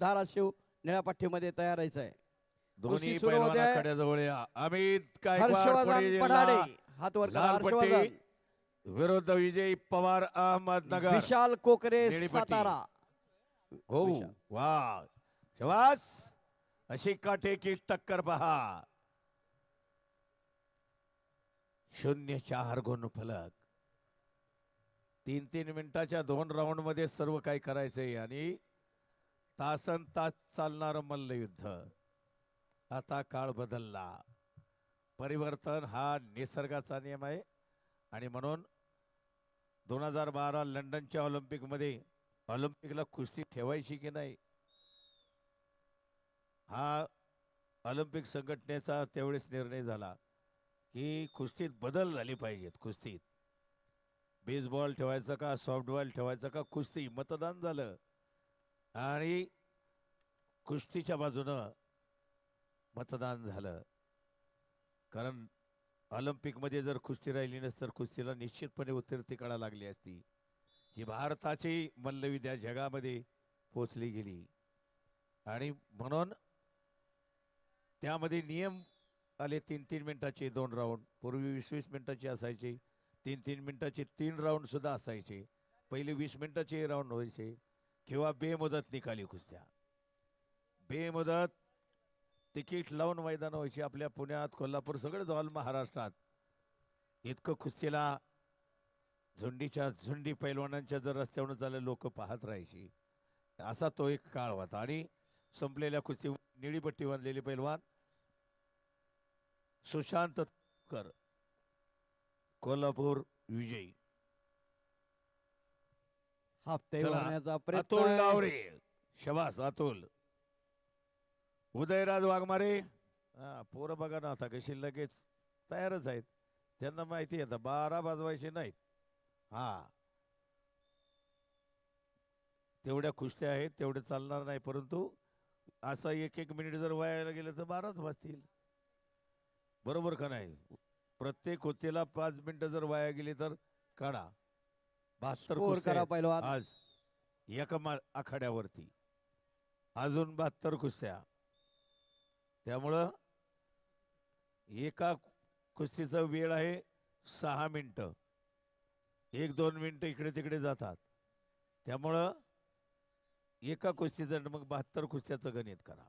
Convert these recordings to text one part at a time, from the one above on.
धाराशिव निळ्या पट्टीमध्ये तयार व्हायचं आहे दोन्ही सुरू पैलवान या. अमित गायकवाड पुणे हर्षवर्धन जिल्हा. पठाडे हात वर करा, लाल पट्टी हर्षवर्धन विरुद्ध विजय पवार अहमदनगर. विशाल कोकरे निळी पट्टी. सातारा. हो विशाल. वा. शवास अशी काटेकी टक्कर पहा. शून्य चार गुण फलक. तीन तीन मिनिटाच्या दोन राऊंडमध्ये सर्व काही करायचंय आणि तासन तास चालणार मल्लयुद्ध. आता काळ बदलला. परिवर्तन हा निसर्गाचा नियम आहे. आणि म्हणून दोन हजार बारा लंडनच्या ऑलिम्पिकमध्ये ऑलिम्पिकला कुस्ती ठेवायची की नाही? हा ऑलिम्पिक संघटनेचा त्यावेळेस निर्णय झाला की कुस्तीत बदल झाली पाहिजेत कुस्तीत. बेसबॉल ठेवायचं का सॉफ्टबॉल ठेवायचं का कुस्ती मतदान झालं. आणि कुस्तीच्या बाजूनं मतदान झालं. कारण ऑलिम्पिकमध्ये जर कुस्ती राहिली नस तर कुस्तीला निश्चितपणे उत्तीर्ती कळा लागली असती. ही भारताची मल्लविद्या जगामध्ये पोचली गेली. आणि म्हणून त्यामध्ये नियम आले तीन तीन मिनिटाचे दोन राऊंड. पूर्वी वीस वीस मिनिटाचे असायचे तीन तीन मिनिटाचे तीन राऊंड सुद्धा असायचे. पहिले वीस मिनिटाचे राऊंड व्हायचे. किंवा बेमुदत निकाली कुस्त्या. बेमुदत तिकीट लावून मैदान व्हायची आपल्या पुण्यात कोल्हापूर सगळं जवळ महाराष्ट्रात. इतकं कुस्तीला झुंडीच्या झुंडी पैलवानांच्या जर रस्त्यावरून चालले लोक पाहत राहायची. असा तो एक काळ होता. आणि संपलेल्या कुस्ती निळी पट्टी बांधलेली पैलवान सुशांत कर. कोल्हापूर विजयी. हप्ते चला, भरण्याचा प्रयत्न अतुल. डावरे. शबास अतुल. उदयराज वाघमारे. हा पोरं बघा ना आता कशी लगेच तयारच आहेत. त्यांना माहिती आहे आता बारा वाजवायचे नाहीत. हा. तेवढ्या कुस्त्या आहेत तेवढे चालणार नाही परंतु असं एक एक मिनिट जर वायाला गेलं तर बाराच वाजतील. बरोबर का नाही? प्रत्येक कुस्तीला पाच मिनिटं जर वाया गेली तर काढा. बहात्तर कुस्त्या करा आहेत. पैलवान. आज एका मा आखाड्यावरती. अजून बहात्तर कुस्त्या. त्यामुळं एका कुस्तीचा वेळ आहे सहा मिनटं. एक दोन मिनटं इकडे तिकडे जातात. त्यामुळं एका कुस्तीचं मग बहात्तर कुस्त्याचं गणित करा.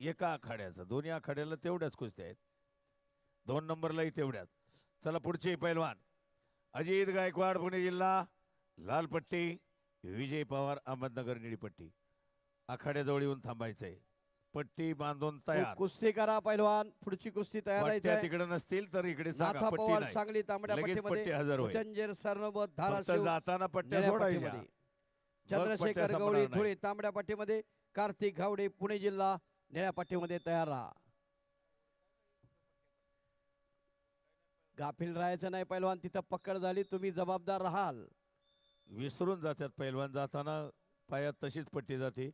एका आखाड्याचं. दोन्ही आखाड्याला तेवढ्याच कुस्त्या आहेत. दोन नंबरलाही तेवढ्याच. चला पुढचे पैलवान. अजित गायकवाड पुणे जिल्हा लाल पट्टी विजय पवार अहमदनगर निळी पट्टी आखाड्याजवळ येऊन थांबायचंय. पट्टी बांधून तयार. कुस्ती करा पैलवान. पुढची कुस्ती तयार तिकडे नसतील तर इकडे सांगली तांबड्या हजर होईल. सरनोबत धाराशिव जाताना पट्ट्या सोडायच्या. चंद्रशेखर गवळी. धुळे तांबड्या पट्टीमध्ये. कार्तिक घावडे पुणे जिल्हा निळ्या पट्टीमध्ये तयार राहा. गाफील राहायचं नाही पैलवान तिथं पकड झाली तुम्ही जबाबदार राहाल. विसरून जातात पैलवान जाताना पायात तशीच पट्टी जाते.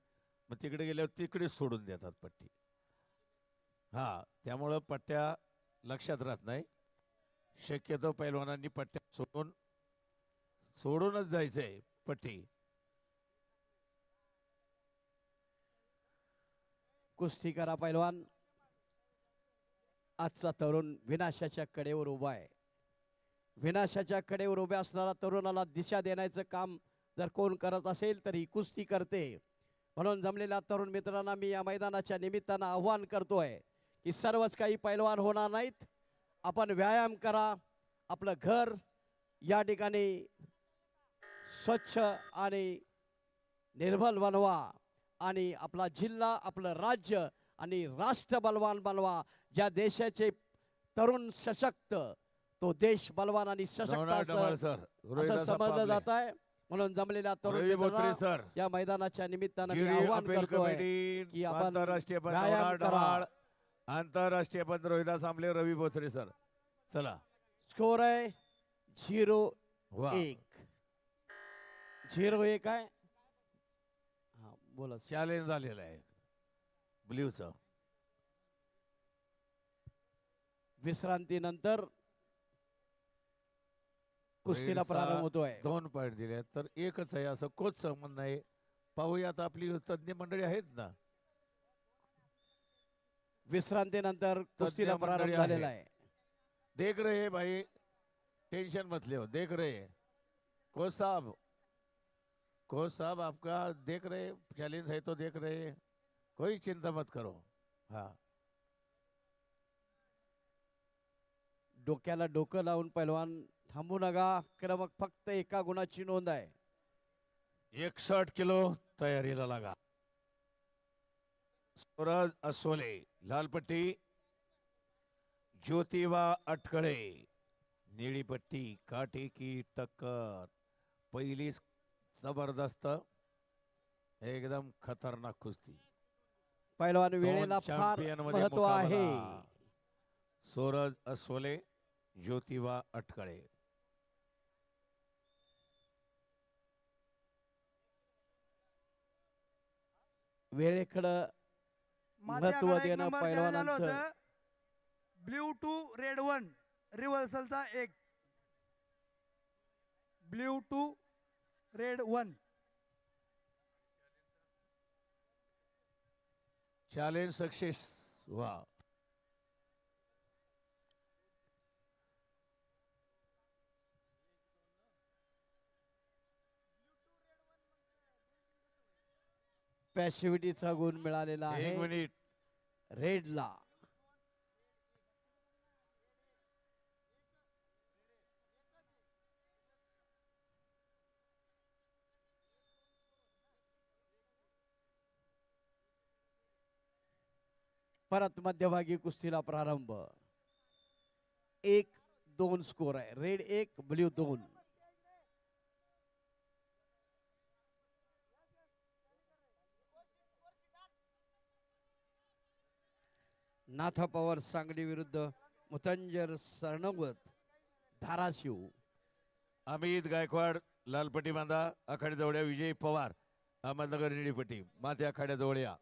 मग तिकडे गेल्यावर तिकडेच सोडून देतात पट्टी. हा त्यामुळं पट्ट्या लक्षात राहत नाही. शक्यतो पैलवानांनी पट्ट्या सोडून सोडूनच जायचंय पट्टी. कुस्ती करा पैलवान. आजचा तरुण विनाशाच्या कडेवर उभा आहे. विनाशाच्या कडेवर उभ्या असणारा तरुणाला दिशा देण्याचं काम जर कोण करत असेल तर ही कुस्ती करते. म्हणून जमलेल्या तरुण मित्रांना मी या मैदानाच्या निमित्तानं आव्हान करतोय की सर्वच काही पैलवान होणार नाहीत. आपण व्यायाम करा आपलं घर या ठिकाणी स्वच्छ आणि निर्भल बनवा आणि आपला जिल्हा आपलं राज्य आणि राष्ट्र बलवान बनवा. ज्या देशाचे तरुण सशक्त तो देश बलवान आणि सशक्त असं समजलं जात आहे. म्हणून जमलेल्या तरुण या मैदानाच्या निमित्तानं मी ज्युरी आव्हान अपील करतोय कमिटी की आपण आंतरराष्ट्रीय पद रोहिदास आंबले रवी बोथरे सर. चला. स्कोर आहे झिरो एक. झिरो एक आहे. हा बोला चॅलेंज झालेलं आहे. ब्ल्यूचं विश्रांतीनंतर कुस्तीला प्रारंभ होतोय. दोन पॉईंट दिले तर एकच आहे असं कोच म्हणणं आहे. पाहूयात आपली तज्ज्ञ मंडळी आहेत ना? विश्रांतीनंतर कुस्तीला प्रारंभ आहे. झालेला आहे. देख रहे भाई टेंशन मत ले देख रहे कोच साहब कोच साहब आपका देख रहे चैलेंज है तो देख रहे कोई चिंता मत करो. हाँ. डोक्याला डोकं लावून पैलवान थांबू नका. क्रमक फक्त एका गुणाची नोंद आहे. एकसठ किलो तयारीला लागा. सूरज असोले लालपट्टी ज्योतिबा अटकळे निळी पट्टी काठी की टक्कर. पहिलीच जबरदस्त एकदम खतरनाक कुस्ती. पैलवान वेळेला फार महत्त्व. आहे. सूरज असोले ज्योतिबा अटकळे. वेळेकडं महत्त्व देणं पैलवानांचं. ब्ल्यू टू रेड वन रिव्हर्सलचा एक. Blue two red one challenge success वा पॅसिव्हिटीचा गुण मिळालेला एक आहे. मिनिट. रेडला. परत मध्यभागी कुस्तीला प्रारंभ. एक दोन स्कोर आहे. रेड एक ब्ल्यू दोन. नाथा पवार सांगली विरुद्ध मुतंजर सरनवत धाराशिव. अमित गायकवाड लालपट्टी बांधा आखाड्या विजय पवार अहमदनगर निळीपट्टी. माते आखाड्याजवळ या.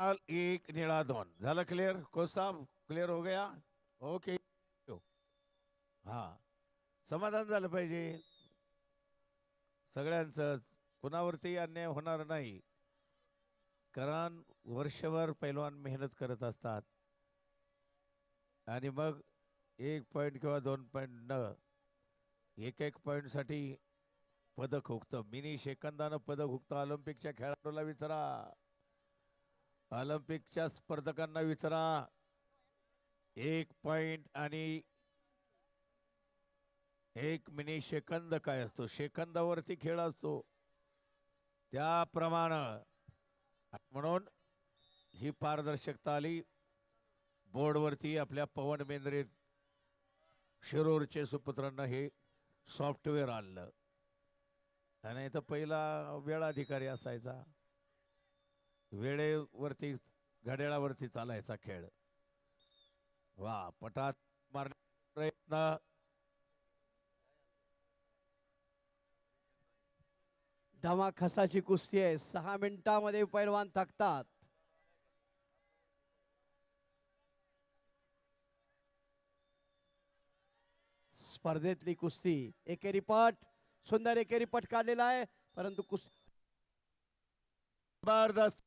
लाल एक निळा दोन. झालं क्लिअर कोच साहब क्लिअर हो गया? ओके हा. समाधान झालं पाहिजे. सगळ्यांचं कुणावरती अन्याय होणार नाही. कारण वर्षभर पैलवान मेहनत करत असतात. आणि मग एक पॉईंट किंवा दोन पॉईंट न एक एक पॉईंटसाठी पदक हुकतं मिनी शेकंदानं पदक हुकतं ऑलिम्पिकच्या खेळाडूला विचारा. ऑलिम्पिकच्या स्पर्धकांना विचारा. एक पॉईंट आणि एक मिनी शेकंद काय असतो? शेकंदावरती खेळ असतो. त्याप्रमाणे म्हणून ही पारदर्शकता आली. बोर्डवरती आपल्या पवन बेंद्रे शिरूरचे सुपुत्रांना हे सॉफ्टवेअर आणलं. आणि इथं पहिला वेळ अधिकारी असायचा. वेळेवरती घड्याळावरती चालायचा खेळ. वा पटात मार प्रयत्न धमाखसाची कुस्ती आहे. सहा मिनिटामध्ये पैलवान थकतात. स्पर्धेतली कुस्ती. एकेरी पट. सुंदर एकेरी पट काढलेला आहे. परंतु कुस्ती जबरदस्त